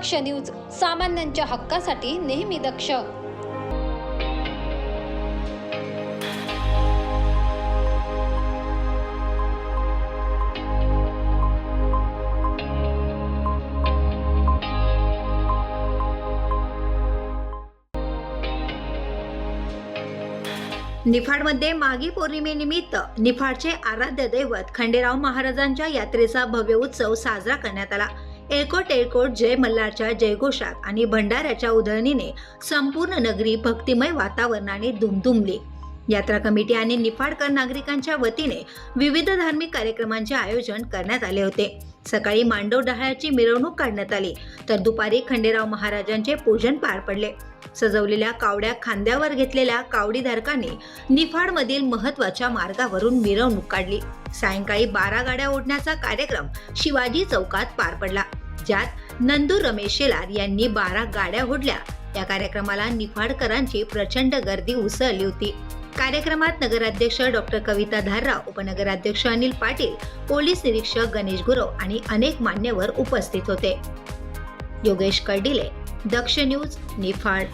दक्ष news सामान्यांच्या हक्कासाठी नेहमी दक्ष. निफाडमध्ये मागी पौर्णिमेनिमित्त निफाडचे आराध्य दैवत खंडेराव महाराजांच्या यात्रेचा भव्य उत्सव साजरा करण्यात आला. एळकोट एळकोट जय मल्हारच्या जयघोषात आणि भंडाऱ्याच्या उधळणीने संपूर्ण नगरी भक्तिमय वातावरणाने दुमदुमली. यात्रा कमिटी आणि निफाडकर नागरिकांच्या वतीने विविध धार्मिक कार्यक्रमांचे आयोजन करण्यात आले होते. सकाळी मांडव डहाळ्याची मिरवणूक काढण्यात आली तर दुपारी खंडेराव महाराजांचे पूजन पार पडले. सजवलेल्या कावड्या खांद्यावर घेतलेल्या कावडीधारकांनी निफाडमधील महत्त्वाच्या मार्गावरून मिरवणूक काढली. सायंकाळी बारा गाड्या ओढण्याचा कार्यक्रम शिवाजी चौकात पार पडला. ज्यात नंदू रमेश शेलार यांनी बारा गाड्या ओढल्या. या कार्यक्रमाला निफाडकरांची प्रचंड गर्दी उसळली होती. कार्यक्रमात नगराध्यक्ष डॉक्टर कविता धारराव उपनगराध्यक्ष अनिल पाटील पोलीस निरीक्षक गणेश गुरव आणि अनेक मान्यवर उपस्थित होते. योगेश कर्डिले दक्ष न्यूज निफाड.